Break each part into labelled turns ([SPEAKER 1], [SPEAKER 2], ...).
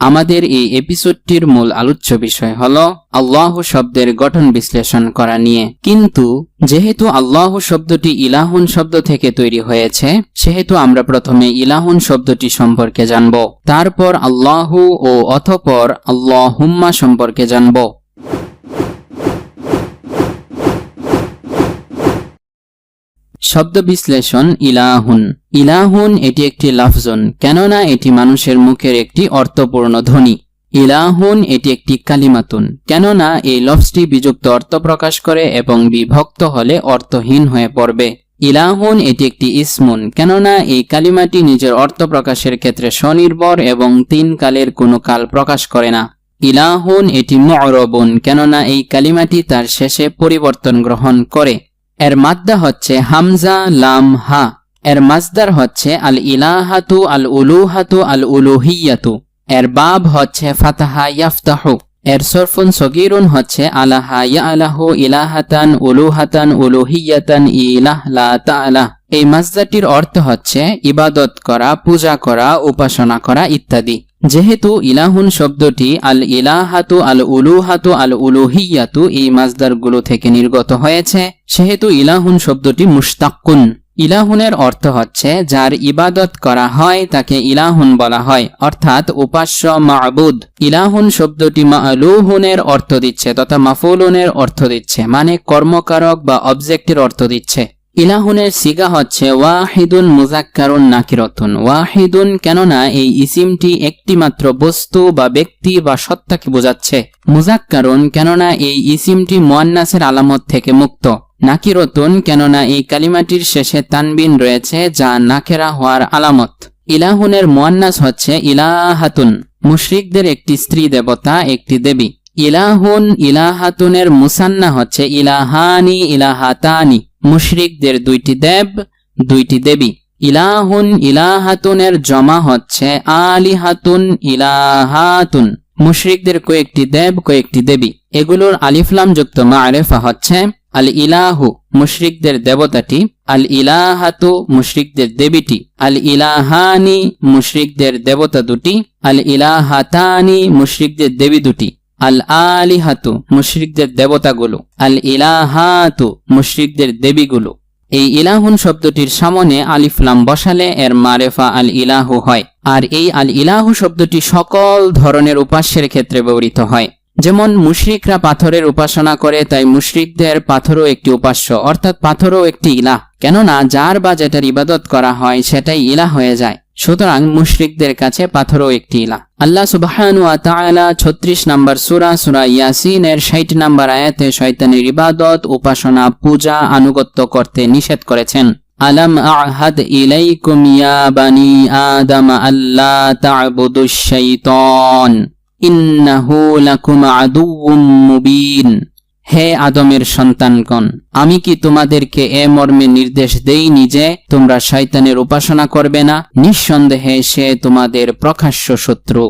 [SPEAKER 1] আমাদের এই এপিসোডটির মূল আলোচ্য বিষয় হল আল্লাহ শব্দের গঠন বিশ্লেষণ করা নিয়ে। কিন্তু যেহেতু আল্লাহ শব্দটি ইলাহন শব্দ থেকে তৈরি হয়েছে, সেহেতু আমরা প্রথমে ইলাহন শব্দটি সম্পর্কে জানব। তারপর আল্লাহু ও অথপর আল্লাহুম্মা সম্পর্কে জানব। শব্দ বিশ্লেষণ ইলাহুন। ইলাহুন এটি একটি লাফজন, কেননা এটি মানুষের মুখের একটি অর্থপূর্ণ ধ্বনি। ইলাহুন এটি একটি কালিমাতুন, কেননা এই লফজটি বিযুক্ত অর্থ প্রকাশ করে এবং বিভক্ত হলে অর্থহীন হয়ে পড়বে। ইলাহুন এটি একটি ইসমুন, কেননা এই কালিমাটি নিজের অর্থ প্রকাশের ক্ষেত্রে স্বনির্ভর এবং তিন কালের কোনো কাল প্রকাশ করে না। ইলাহুন এটি মরবুন কেননা এই কালিমাটি তার শেষে পরিবর্তন গ্রহণ করে। এর মাদ্দা হচ্ছে হামজা, লাম, হা। এর মাজদার হচ্ছে আল ইলাহাতু আল উলুহাতু আল উলুহিয়াতু এর বাব হচ্ছে ফাতাহা ইয়াফতাহু। এর সরফুন সগিরুন হচ্ছে আলাহা ইয়া আলাহু ইলাহাতান, উলুহাতান, উলুহিয়াতান, ইলাহ লা এই মাজদাটির অর্থ হচ্ছে ইবাদত করা, পূজা করা, উপাসনা করা ইত্যাদি। যেহেতু ইলাহুন শব্দটি আল ইলাহাতু, আল উলুহাতু, আল উলুহিয়াতু এই মাজদারগুলো থেকে নির্গত হয়েছে, সেহেতু ইলাহুন শব্দটি মুশতাক্কুন। ইলাহুনের অর্থ হচ্ছে যার ইবাদত করা হয় তাকে ইলাহুন বলা হয়, অর্থাৎ উপাস্য, মাবুদ। ইলাহুন শব্দটি মালুহুনের অর্থ দিচ্ছে তথা মাফুলুনের অর্থ দিচ্ছে মানে কর্মকারক বা অবজেক্টের অর্থ দিচ্ছে। ইলাহুনের সিগা হচ্ছে ওয়াহিদুন মুজাক্কারুন নাকিরতুন। ওয়াহিদুন কেননা এই ইসিমটি একটি মাত্র বস্তু বা ব্যক্তি বা সত্তাকে বোঝাচ্ছে। মুজাক্কারুন কেননা এই ইসিমটি মোয়ান্নাসের আলামত থেকে মুক্ত। নাকিরতুন কেননা এই কালিমাটির শেষে তানবিন রয়েছে যা নাকেরা হওয়ার আলামত। ইলাহুনের মোয়ান্নাস হচ্ছে ইলাহাতুন, মুশরিকদের একটি স্ত্রী দেবতা, একটি দেবী। ইলাহুন ইলাহাতুনের মুসান্না হচ্ছে ইলাহানি, ইলাহাতানি। মুশরিকদের দুইটি দেব, দুইটি দেবী। ইলাহুন ইলাহাতুনের জমা হচ্ছে আলিহাতুন ইলাহাতুন। মুশরিকদের কয়েকটি দেব, কয়েকটি দেবী। এগুলোর আলিফলাম যুক্ত মারেফা হচ্ছে আল ইলাহু মুশরিকদের দেবতাটি আল ইলাহাতু মুশরিকদের দেবীটি। আল ইলাহানি মুশরিকদের দেবতা দুটি আল ইলাহাতানি মুশরিকদের দেবী দুটি। আল আলিহাতু মুশরিকদের দেবতাগুলো আল ইলাহাতু মুশরিকদের দেবীগুলো। এই ইলাহুন শব্দটির সামনে আলিফলাম বসালে এর মারেফা আল ইলাহু হয়, আর এই আল ইলাহু শব্দটি সকল ধরনের উপাস্যের ক্ষেত্রে ব্যবহৃত হয়। যেমন, মুশরিকরা পাথরের উপাসনা করে, তাই মুশরিকদের পাথরও একটি উপাস্য, অর্থাৎ পাথরও একটি ইলাহ। কেননা, যার বা যেটার ইবাদত করা হয়, সেটাই ইলাহ হয়ে যায়। সুতরাং মুশরিকদের কাছে পাথরও একটি ইলাহ আল্লাহ সুবহানু তাআলা 36 নম্বর সুরা, সূরা ইয়াসিনের 60 নম্বর আয়াতে শয়তানের ইবাদত, উপাসনা, পূজা, আনুগত্য করতে নিষেধ করেছেন। আলম আহাদ ইলাইকুম ইয়া বানি আদম আল্লা তা'বুদুশ শাইতান ইন্নাহু লাকুম মুবিন। হে আদমের সন্তানগণ, আমি কি তোমাদেরকে এ মর্মে নির্দেশ দেইনি যে তোমরা শয়তানের উপাসনা করবে না? নিঃসন্দেহে সে তোমাদের প্রকাশ্য শত্রু।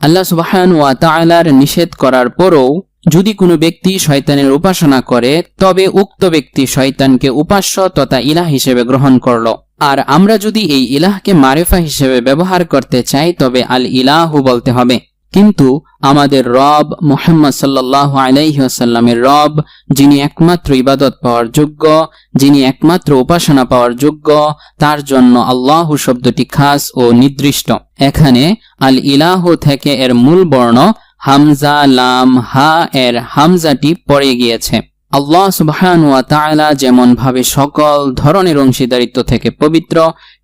[SPEAKER 1] আল্লাহ সুবাহান ওয়া তাআলার নিষেধ করার পরও যদি কোনো ব্যক্তি শয়তানের উপাসনা করে, তবে উক্ত ব্যক্তি শয়তানকে উপাস্য তথা ইলাহ হিসেবে গ্রহণ করল। আর আমরা যদি এই ইলাহকে মারেফা হিসেবে ব্যবহার করতে চাই, তবে আল ইলাহু বলতে হবে। কিন্তু আমাদের রব মোহাম্মদ সাল্লাহ আলাইসাল্লামের রব, যিনি একমাত্র ইবাদত পাওয়ার যোগ্য, যিনি একমাত্র উপাসনা পাওয়ার যোগ্য, তার জন্য আল্লাহ শব্দটি খাস ও নির্দিষ্ট। এখানে আল ইলাহ থেকে এর মূল বর্ণ হামজা, লাম, হা এর হামজাটি পড়ে গিয়েছে। আল্লাহ সুবহান ওয়া যেমন ভাবে সকল ধরনের অংশীদারিত্ব থেকে পবিত্র,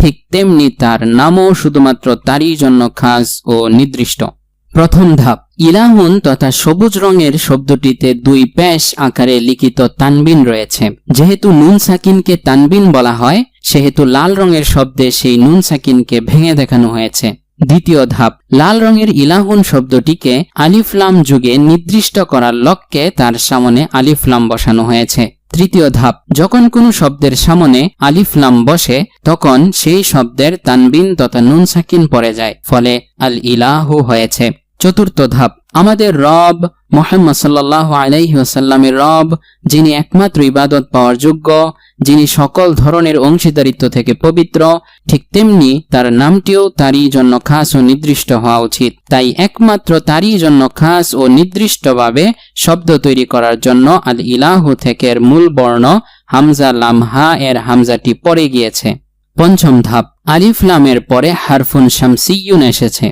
[SPEAKER 1] ঠিক তেমনি তার নামও শুধুমাত্র তারই জন্য খাস ও নির্দিষ্ট। প্রথম ধাপ, ইলাহুন তথা সবুজ রঙের শব্দটিতে দুই প্যাশ আকারে লিখিত তানবিন রয়েছে। যেহেতু নুন সাকিনকে তানবিন বলা হয়, সেহেতু লাল রঙের শব্দে সেই নুন সাকিনকে ভেঙে দেখানো হয়েছে। দ্বিতীয় ধাপ, লাল রঙের ইলাহুন শব্দটিকে আলিফলাম যুগে নির্দিষ্ট করার লক্ষ্যে তার সামনে আলিফলাম বসানো হয়েছে। তৃতীয় ধাপ, যখন কোনো শব্দের সামনে আলিফলাম বসে, তখন সেই শব্দের তানবিন তথা নুন সাকিন পড়ে যায়, ফলে আল ইলাহ হয়েছে। চতুর্থ ধাপ। আমাদের রব মোহাম্মদ সাল্লাহ আলাইহি রব, যিনি একমাত্র ইবাদত পাওয়ার যোগ্য, যিনি সকল ধরনের অংশীদারিত্ব থেকে পবিত্র, ঠিক তেমনি তার নামটিও তারই জন্য খাস ও নির্দিষ্ট হওয়া উচিত। তাই একমাত্র তারই জন্য খাস ও নির্দিষ্টভাবে শব্দ তৈরি করার জন্য আল ইলাহু থেকে এর মূল বর্ণ হামজা লামহা এর হামজাটি পড়ে গিয়েছে। পঞ্চম ধাপ। আলিফ লামের পরে হারফুন শামসিয়ুন এসেছে।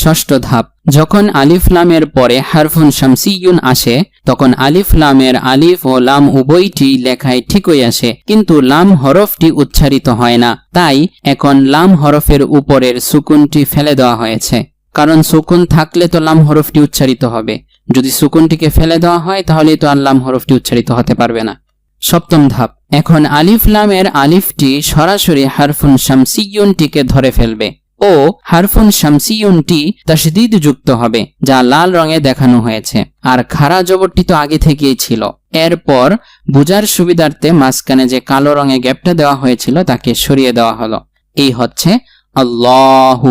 [SPEAKER 1] ষষ্ঠ ধাপ, যখন আলিফ লামের পরে হারফুন শামসিয়ুন আসে, তখন আলিফ লামের আলিফ ও লাম উভয়টি লেখায় ঠিকই আসে, কিন্তু লাম হরফটি উচ্চারিত হয় না। তাই এখন লাম হরফের উপরের সুকুনটি ফেলে দেওয়া হয়েছে। কারণ সুকুন থাকলে তো লাম হরফটি উচ্চারিত হবে। যদি সুকুনটিকে ফেলে দেওয়া হয়, তাহলে তো আর লাম হরফটি উচ্চারিত হতে পারবে না। সপ্তম ধাপ, এখন আলিফ লামের আলিফটি সরাসরি হারফুন শামসিয়ুনটিকে ধরে ফেলবে। ও হারফুন শামসিয়ুনটি তাসদিদ যুক্ত হবে, যা লাল রঙে দেখানো হয়েছে, আর খাড়া জবরটি তো আগে থেকেই ছিল। এরপর বুজার সুবিধার্থে মাঝখানে যে কালো রঙে গ্যাপটা দেওয়া হয়েছিল, তাকে সরিয়ে দেওয়া হলো। এই হচ্ছে আল্লাহু।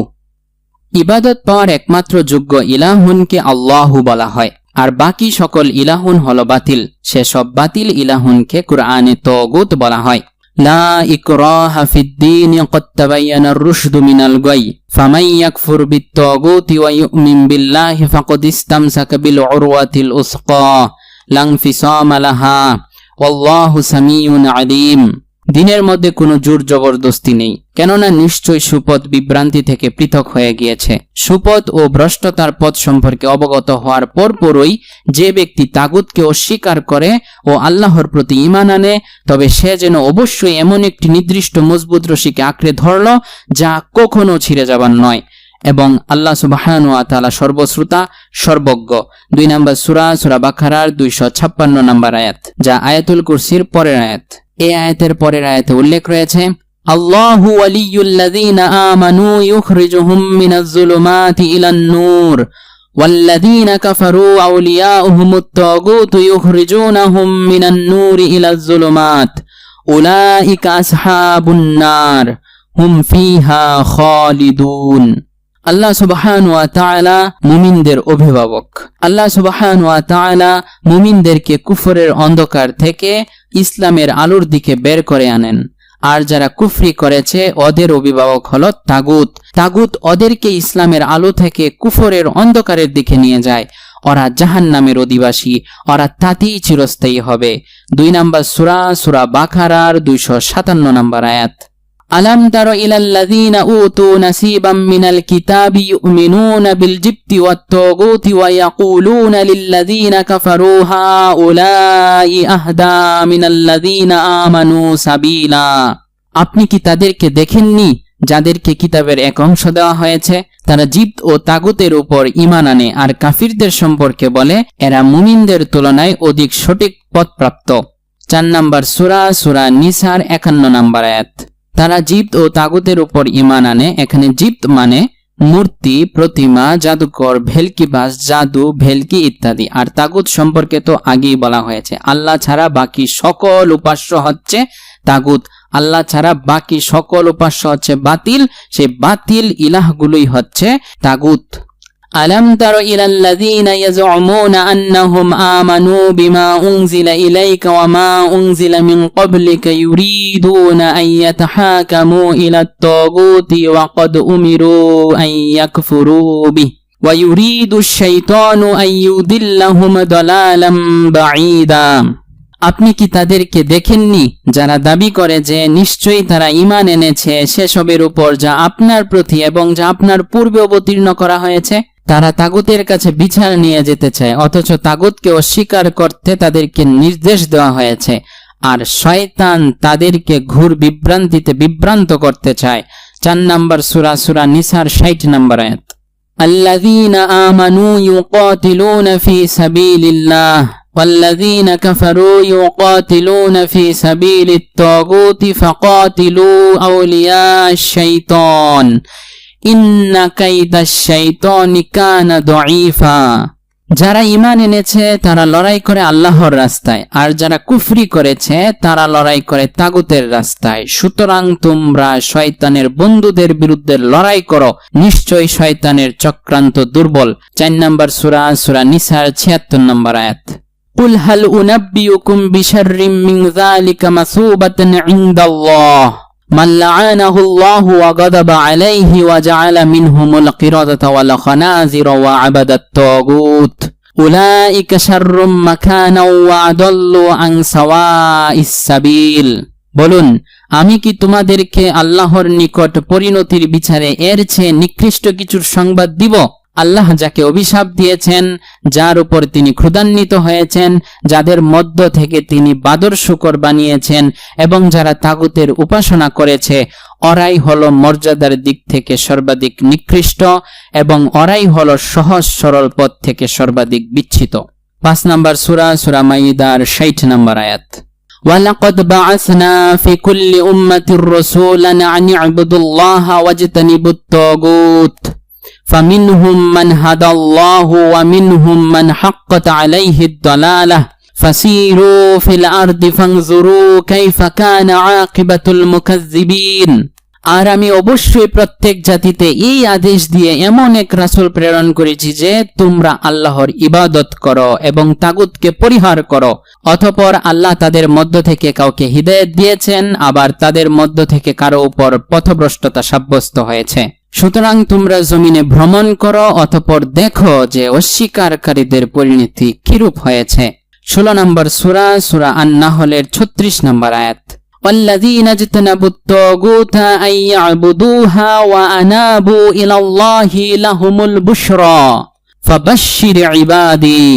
[SPEAKER 1] ইবাদত পাওয়ার একমাত্র যোগ্য ইলাহুনকে আল্লাহু বলা হয়, আর বাকি সকল ইলাহুন হল বাতিল। সেসব বাতিল ইলাহুনকে কুরআনে তগুত বলা হয়। لا إكراه في الدين قد تبين الرشد من الغي. فمن يكفر بالطاغوت ويؤمن بالله فقد استمسك بالعروة الأسقى لا انفصام لها. والله سميع عليم. দিনের মধ্যে কোনো জোর জবরদস্তি নেই, কেননা নিশ্চয় সুপথ বিভ্রান্তি থেকে পৃথক হয়ে গিয়েছে। সুপথ ও ভ্রষ্টতার পথ সম্পর্কে অবগত হওয়ার পরপরই যে ব্যক্তি তাগুতকে অস্বীকার করে ও আল্লাহর প্রতি ইমান আনে, তবে সে যেন অবশ্যই এমন একটি নির্দিষ্ট মজবুত রশিকে আঁকড়ে ধরল, যা কখনো ছিঁড়ে যাবার নয়। এবং আল্লাহ সুবাহান তালা সর্বশ্রোতা, সর্বজ্ঞ। দুই নম্বর সুরা সুরা বাখারার দুইশো ছাপ্পান্ন নম্বর আয়াত, যা আয়াতুল কুরসির পরের আয়াত। এই আয়াতের পরের আয়াতে উল্লেখ রয়েছে আল্লাহু ওয়ালিয়ুল্লাযীনা আমানু ইউখরিজুহুম মিনাজ যুলুমাতি ইলান নূর والذين كفروا أولياؤهم الطاغوت يخرجونهم من النور إلى الظلمات أولئك أصحاب النار هم فيها خالدون আল্লাহ সুবহান ওয়া তাআলা মুমিনদের অভিভাবক। আল্লাহ সুবহান ওয়া তাআলা মুমিনদেরকে কুফরের অন্ধকার থেকে ইসলামের আলোর দিকে বের করে আনেন। আর যারা কুফরি করেছে, ওদের অভিভাবক হলো তাগুত। তাগুত ওদেরকে ইসলামের আলো থেকে কুফরের অন্ধকারের দিকে নিয়ে যায়। ওরা জাহান নামের অধিবাসী, ওরা তাতেই চিরস্থায়ী হবে। দুই নাম্বার সুরা সুরা বাখারার দুইশো সাতান্ন নাম্বার আয়াত। আলাম তার ইলাল্লাযীনা উতু নাসীবাম মিনাল কিতাবি ইউমিনুনা বিল জিবতি ওয়াত তাগুতি ওয়া ইয়াকুলুনা লিল্লাযীনা কাফারু হাউলাই আহদা মিনাল্লাযীনা আমানু সাবিলা। আপনি কি তাদেরকে দেখেননি যাদেরকে কিতাবের এক অংশ দেওয়া হয়েছে? তারা জিপ্ত ও তাগুতের উপর ইমান আনে আর কাফিরদের সম্পর্কে বলে, এরা মুমিনদের তুলনায় অধিক সঠিক পথপ্রাপ্ত। চার নম্বর সুরা সুরা নিসার একান্ন নম্বর এক তারা জিপ্ত ও তাগুতের উপর ইমান আনে। এখানে জিপ্ত মানে মূর্তি, প্রতিমা, জাদুকর ভেলকিবাস জাদু, ভেলকি ইত্যাদি। আর তাগুত সম্পর্কে তো আগেই বলা হয়েছে। আল্লাহ ছাড়া বাকি সকল উপাস্য হচ্ছে তাগুত। আল্লাহ ছাড়া বাকি সকল উপাস্য হচ্ছে বাতিল। সেই বাতিল ইলাহগুলোই হচ্ছে তাগুত। ألم تر إلى الذين يزعمون أنهم آمنوا بما أنزل إليك وما أنزل من قبلك يريدون أن يتحاكموا إلى الطاغوت وقد أمروا أن يكفروا به ويريد الشيطان أن يضلهم ضلالا بعيدا আপনি কি তাদেরকে দেখেননি যারা দাবি করে যে নিশ্চয়ই তারা ইমান এনেছে সেসবের উপর যা আপনার প্রতি এবং যা আপনার পূর্বে অবতীর্ণ করা হয়েছে তারা তাগুতের কাছে বিচার নিয়ে যেতে চায় অথচ তাগুতকে অস্বীকার করতে তাদেরকে নির্দেশ দেওয়া হয়েছে আর শয়তান তাদেরকে ঘুর বিভ্রান্তিতে বিভ্রান্ত করতে চায় চার নাম্বার সুরা সুরা নিসার ষাট নাম্বার আয়াত الذين آمنوا يقاتلون في سبيل الله والذين كفروا يقاتلون في سبيل الطاغوت فقاتلوا أولياء الشيطان ইন্না কাইদা শাইতানি কানা দঈফা যারা ইমান এনেছে তারা লড়াই করে আল্লাহর রাস্তায় আর যারা কুফরি করেছে তারা লড়াই করে তাগুতের রাস্তায় সুতরাং তোমরা শয়তানের বন্ধুদের বিরুদ্ধে লড়াই করো নিশ্চয় শয়তানের চক্রান্ত দুর্বল চার নম্বর সুরা সুরা নিসার ছিয়াত্তর নম্বর আয়াত قل هل أنبئكم بشر من ذلك مثوبة عند الله من لعنه الله وغضب عليه وجعل منهم القردة والخنازير وعبد الطاغوت أولئك شر مكانا وأضلوا عن سواء السبيل বলুন আমি কি তোমাদেরকে আল্লাহর নিকট পরিণতির বিচারে এর চেয়ে নিকৃষ্ট কিছুর সংবাদ দিব আল্লাহ যাকে অভিশাপ দিয়েছেন যার উপর তিনি ক্ষুধান্বিত হয়েছেন যাদের মধ্য থেকে তিনি বাদর শুকর বানিয়েছেন এবং যারা তাগুতের উপাসনা করেছে অরাই হলো মর্যাদার দিক থেকে সর্বাধিক নিকৃষ্ট এবং অরাই হলো সহজ সরল পথ থেকে সর্বাধিক বিচ্ছিত পাঁচ নম্বর সুরা সুরা মাইদার ষাট নম্বর আয়াত ولقد بعثنا في كل أمة رسولا أن اعبدوا الله واجتنبوا الطاغوت فمنهم من هدى الله ومنهم من حقت عليه فسيروا في فانظروا كيف كان المكذبين. আর আমি অবশ্যই প্রত্যেক জাতিতে এই আদেশ দিয়ে এমন এক রাসুল প্রেরণ করেছি যে তোমরা আল্লাহর ইবাদত করো এবং তাগুতকে পরিহার করো। অথপর আল্লাহ তাদের মধ্য থেকে কাউকে হৃদয়ত দিয়েছেন, আবার তাদের মধ্য থেকে কারও উপর পথভ্রষ্টতা সাব্যস্ত হয়েছে। সুতরাং তোমরা জমিনে ভ্রমণ করো অতপর দেখো যে অস্বীকারীদের পরিণতি কিরূপ হয়েছে ষোলো নম্বর সুরা সুরা আন্নাহলের ছত্রিশ নম্বর আয়াত والذين اجتنبوا الطاغوت أن يعبدوها وأنابوا إلى الله لهم البشرى فبشر عبادي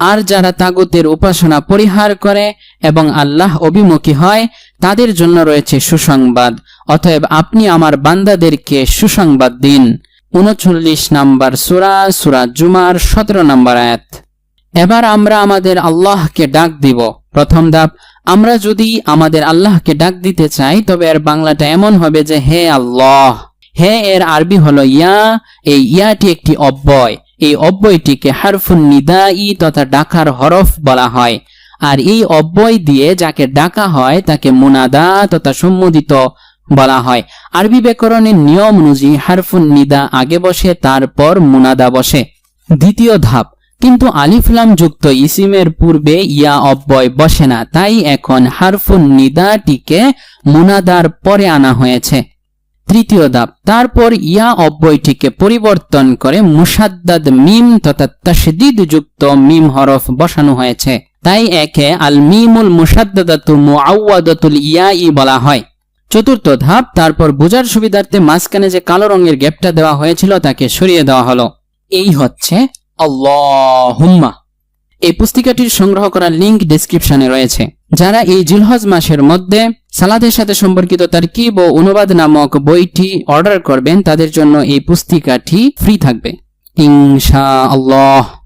[SPEAKER 1] আর যারা তাগুতের উপাসনা পরিহার করে এবং আল্লাহ অভিমুখী হয় তাদের জন্য রয়েছে সুসংবাদ। অতএব আপনি আমার বান্দাদেরকে সুসংবাদ দিন। উনচল্লিশ নাম্বার সুরা সুরা জুমার সতেরো নম্বর আয়াত। এবার আমরা আমাদের আল্লাহকে ডাক দিব। প্রথম ধাপ, আমরা যদি আমাদের আল্লাহকে ডাক দিতে চাই, তবে এর বাংলাটা এমন হবে যে, হে আল্লাহ, হে এর আরবি হলো ইয়া। এই ইয়াটি একটি অব্যয়। এই অব্যয়টিকে হারফুন নিদাই তথা ডাকার হরফ বলা হয়। আর এই অব্যয় দিয়ে যাকে ডাকা হয়, তাকে মুনাদা তথা সম্মোদিত বলা হয়। আরবি ব্যাকরণের নিয়ম অনুযায়ী হারফুন নিদা আগে বসে, তারপর মুনাদা বসে। দ্বিতীয় ধাপ, কিন্তু আলিফলাম যুক্ত ইসিমের পূর্বে ইয়া অব্যয় বসে না, তাই এখন হারফুন নিদাটিকে মুনাদার পরে আনা হয়েছে। তৃতীয় ধাপ। তারপর ইয়া অব্যয়টিকে পরিবর্তন করে মুসাদ্দাদ মিম তথা তসদিদ যুক্ত মিম হরফ বসানো হয়েছে। তাই একে আল মিমুল মুসাদ্দাদাতু মুআওয়াদাতুল ইয়াই বলা হয়। চতুর্থ ধাপ, তারপর বোঝার সুবিধার্থে মাঝখানে যে কালো রঙের গ্যাপটা দেওয়া হয়েছিল তাকে সরিয়ে দেওয়া হলো। এই হচ্ছে আল্লাহুম্মা। এই পুস্তিকাটির সংগ্রহ করার লিংক ডিসক্রিপশনে রয়েছে। যারা এই জিলহজ মাসের মধ্যে সালাদের সাথে সম্পর্কিত তার কিব ও অনুবাদ নামক বইটি অর্ডার করবেন, তাদের জন্য এই পুস্তিকাটি ফ্রি থাকবে। ইনশা আল্লাহ